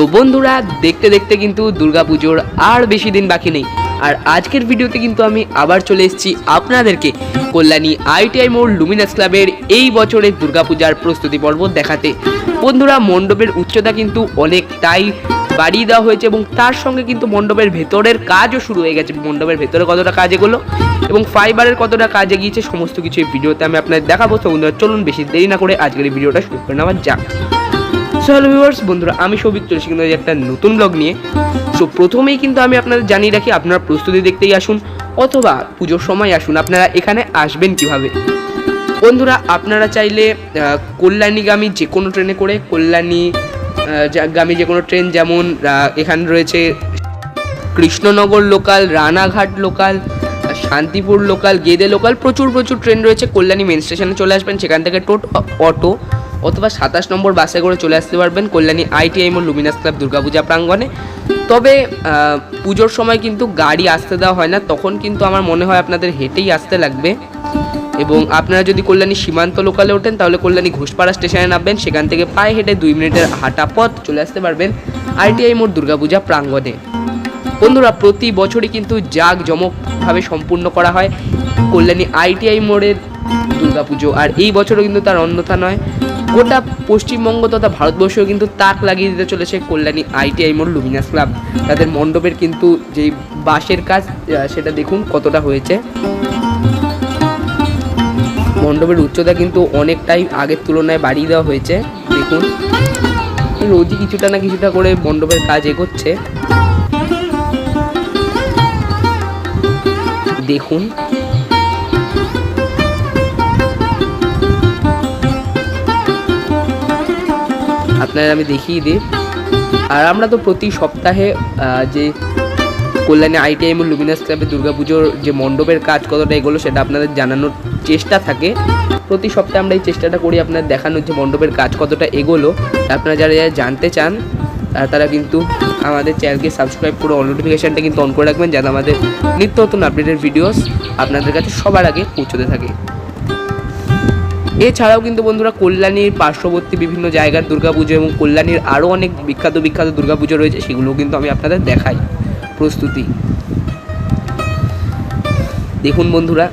তো বন্ধুরা, দেখতে দেখতে কিন্তু দুর্গাপুজোর আর বেশি দিন বাকি নেই। আর আজকের ভিডিওতে কিন্তু আমি আবার চলে এসেছি আপনাদেরকে কল্যাণী আইটিআই মোড় লুমিনাস ক্লাবের এই বছরের দুর্গাপূজার প্রস্তুতি পর্ব দেখাতে। বন্ধুরা, মণ্ডপের উচ্চতা কিন্তু অনেকটাই বাড়িয়ে দেওয়া হয়েছে এবং তার সঙ্গে কিন্তু মণ্ডপের ভেতরের কাজও শুরু হয়ে গেছে। মণ্ডপের ভেতরে কতটা কাজ এগুলো এবং ফাইবারের কতটা কাজ এগিয়েছে, সমস্ত কিছু এই ভিডিওতে আমি আপনাদের দেখাবো। তো বন্ধুরা, চলুন বেশি দেরি না করে আজকের এই ভিডিওটা শুরু করে নেওয়া যাক। সো ভিউয়ার্স বন্ধুরা, আমি সৌভিক কিন্তু একটা নতুন ব্লগ নিয়ে। সো প্রথমেই কিন্তু আমি আপনাদের জানিয়ে রাখি, আপনারা প্রস্তুতি দেখতেই আসুন, অথবা পুজোর সময় আসুন, আপনারা এখানে আসবেন কীভাবে? বন্ধুরা, আপনারা চাইলে কল্যাণীগামী যে কোনো ট্রেনে করে, কল্যাণী গামী যে কোনো ট্রেন যেমন এখানে রয়েছে Krishnanagar local Ranaghat local Shantipur local Gede local প্রচুর প্রচুর ট্রেন রয়েছে। কল্যাণী মেন স্টেশনে চলে আসবেন, সেখান থেকে টোটো, অটো অথবা সাতাশ নম্বর বাসে করে চলে আসতে পারবেন কল্যাণী আইটিআইম ও লুমিনাস ক্লাব দুর্গাপূজা প্রাঙ্গণে। তবে পুজোর সময় কিন্তু গাড়ি আসতে দেওয়া হয় না, তখন কিন্তু আমার মনে হয় আপনাদের হেঁটেই আসতে লাগবে। এবং আপনারা যদি কল্যাণী সীমান্ত লোকালে ওঠেন, তাহলে কল্যাণী ঘোষপাড়া স্টেশনে নামবেন, সেখান থেকে পায়ে হেঁটে দুই মিনিটের হাঁটা পথ চলে আসতে পারবেন আইটিআই মোড় দুর্গাপূজা প্রাঙ্গণে। বন্ধুরা, প্রতি বছরই কিন্তু জাঁকজমকভাবে সম্পূর্ণ করা হয় কল্যাণী আইটিআই মোড়ের দুর্গাপুজো, আর এই বছরও কিন্তু তার অন্যথা নয়। গোটা পশ্চিমবঙ্গ তথা ভারতবর্ষেও কিন্তু তাক লাগিয়ে দিতে চলেছে কল্যাণী আইটিআই মোড় লুমিনাস ক্লাব। তাদের মণ্ডপের কিন্তু যেই বাঁশের কাজ সেটা দেখুন কতটা হয়েছে। মণ্ডপের উচ্চতা কিন্তু অনেকটাই আগের তুলনায় বাড়িয়ে দেওয়া হয়েছে, দেখুন। রোজই কিছুটা না কিছুটা করে মণ্ডপের কাজ এগোচ্ছে। দেখুন আপনাদের আমি দেখিয়ে দিই। আর আমরা তো প্রতি সপ্তাহে যে কল্যাণী আইটিআই এবং লুমিনাস ক্লাবে দুর্গাপুজোর যে মণ্ডপের কাজ কতটা এগুলো সেটা আপনাদের জানানোর চেষ্টা থাকে। প্রতি সপ্তাহে আমরা এই চেষ্টাটা করি আপনার দেখানোর যে মণ্ডপের কাজ কতটা এগোলো। আপনারা যারা যারা জানতে চান তারা কিন্তু আমাদের চ্যানেলকে সাবস্ক্রাইব করে অল নোটিফিকেশানটা কিন্তু অন করে রাখবেন, যাতে আমাদের নিত্য নতুন আপডেটের ভিডিওস আপনাদের কাছে সবার আগে পৌঁছতে থাকে। এছাড়াও কিন্তু বন্ধুরা কল্যাণীর পার্শ্ববর্তী বিভিন্ন জায়গার দুর্গাপুজো এবং কল্যাণীর আরও অনেক বিখ্যাত বিখ্যাত দুর্গাপুজো রয়েছে, সেগুলোও কিন্তু আমি আপনাদের দেখাই। প্রস্তুতি। দেখুন বন্ধুরা,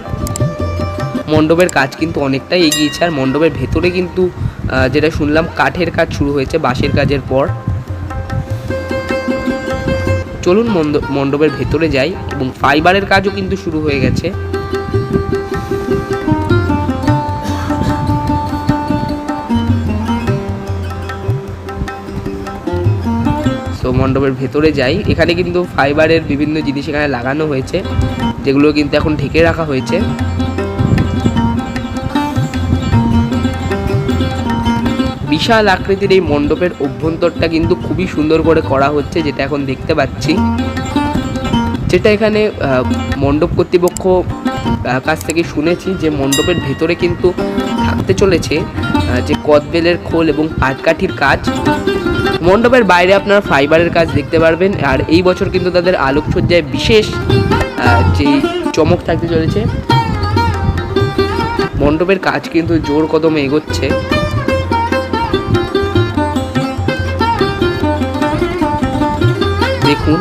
মণ্ডপের কাজ কিন্তু অনেকটাই এগিয়েছে, আর মণ্ডপের ভেতরে কিন্তু যেটা শুনলাম, কাঠের কাজ শুরু হয়েছে, বাঁশের কাজের পর। চলুন মণ্ডপের ভেতরে যাই, এবং ফাইবারের কাজও কিন্তু শুরু হয়ে গেছে। মণ্ডপের ভেতরে যাই, এখানে কিন্তু ফাইবারের বিভিন্ন জিনিস এখানে লাগানো হয়েছে, যেগুলো কিন্তু এখন ঢেকে রাখা হয়েছে। বিশাল আকৃতির এই মণ্ডপের অভ্যন্তরটা কিন্তু খুবই সুন্দর করে করা হচ্ছে, যেটা এখন দেখতে পাচ্ছি। যেটা এখানে মণ্ডপ কর্তৃপক্ষ কাছ থেকে শুনেছি যে মণ্ডপের ভেতরে কিন্তু থাকতে চলেছে যে কদবেলের খোল এবং পাটকাঠির কাজ। মণ্ডপের বাইরে আপনারা ফাইবারের কাজ দেখতে পারবেন, আর এই বছর কিন্তু তাদের আলোকসজ্জায় বিশেষ যে চমক থাকতে চলেছে। মণ্ডপের কাজ কিন্তু জোর কদমে এগোচ্ছে। দেখুন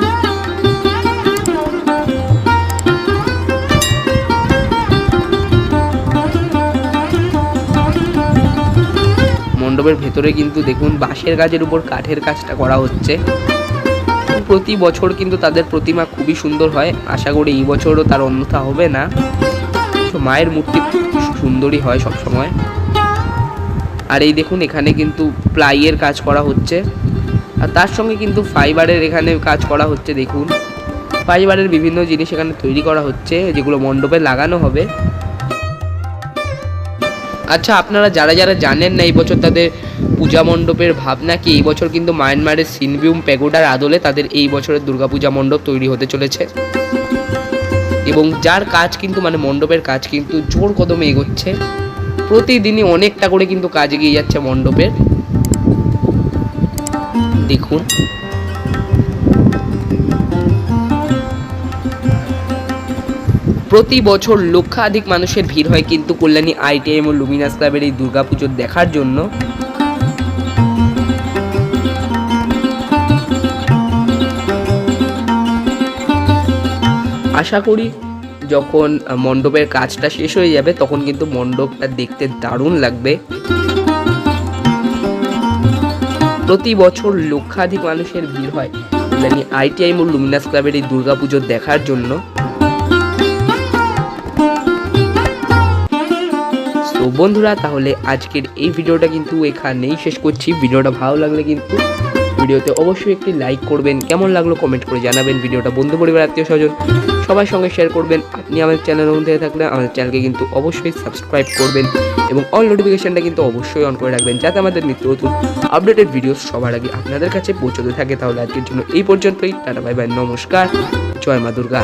মণ্ডপের ভেতরে কিন্তু দেখুন বাঁশের গাছের উপর কাঠের কাজটা করা হচ্ছে। প্রতি বছর কিন্তু তাদের প্রতিমা খুবই সুন্দর হয়। আশা করি এই বছরও তার অন্যথা হবে না। তো মায়ের মূর্তি সুন্দরই হয় সব সময় আর এই দেখুন এখানে কিন্তু প্লাইয়ের কাজ করা হচ্ছে। আর তার সঙ্গে কিন্তু ফাইবারের এখানে কাজ করা হচ্ছে, দেখুন। ফাইবারের বিভিন্ন জিনিস এখানে তৈরি করা হচ্ছে, যেগুলো মণ্ডপে লাগানো হবে। আচ্ছা আপনারা যারা যারা জানেন না এই বছর তাদের পূজা মণ্ডপের ভাবনা কি? এই বছর কিন্তু মায়ানমারের সিনভিউম প্যাগোডার আদলে তাদের এই বছরের দুর্গাপূজা মণ্ডপ তৈরি হতে চলেছে। এবং যার কাজ কিন্তু মানে মণ্ডপের কাজ কিন্তু জোর কদমে এগোচ্ছে। প্রতিদিনই অনেকটা করে কিন্তু কাজ এগিয়ে যাচ্ছে মণ্ডপের। দেখুন। প্রতি বছর লক্ষাধিক মানুষের ভিড় হয় কিন্তু কল্যাণী আইটিএম ও লুমিনাস ক্লাবের এই দুর্গাপুজো দেখার জন্য। আশা করি যখন মণ্ডপের কাজটা শেষ হয়ে যাবে, তখন কিন্তু মণ্ডপটা দেখতে দারুণ লাগবে। প্রতি বছর লক্ষাধিক মানুষের ভিড় হয় কল্যাণী আইটিআই মূল লুমিনাস ক্লাবের এই দুর্গাপুজো দেখার জন্য। বন্ধুরা, তাহলে আজকের এই ভিডিওটা কিন্তু এখানেই শেষ করছি। ভিডিওটা ভালো লাগলে কিন্তু ভিডিওতে অবশ্যই একটি লাইক করবেন। কেমন লাগল কমেন্ট করে জানাবেন। ভিডিওটা বন্ধু পরিবার, আত্মীয় স্বজন সবার সঙ্গে শেয়ার করবেন। আপনি আমাদের চ্যানেল থেকে থাকলে আমাদের চ্যানেলকে কিন্তু অবশ্যই সাবস্ক্রাইব করবেন এবং অল নোটিফিকেশনটা কিন্তু অবশ্যই অন করে রাখবেন যাতে আমাদের নিত্য নতুন আপডেটেড ভিডিও সবার আগে আপনাদের কাছে পৌঁছতে থাকে। তাহলে আজকের জন্য এই পর্যন্তই। টাটা বাই বাই নমস্কার। জয় মা দুর্গা।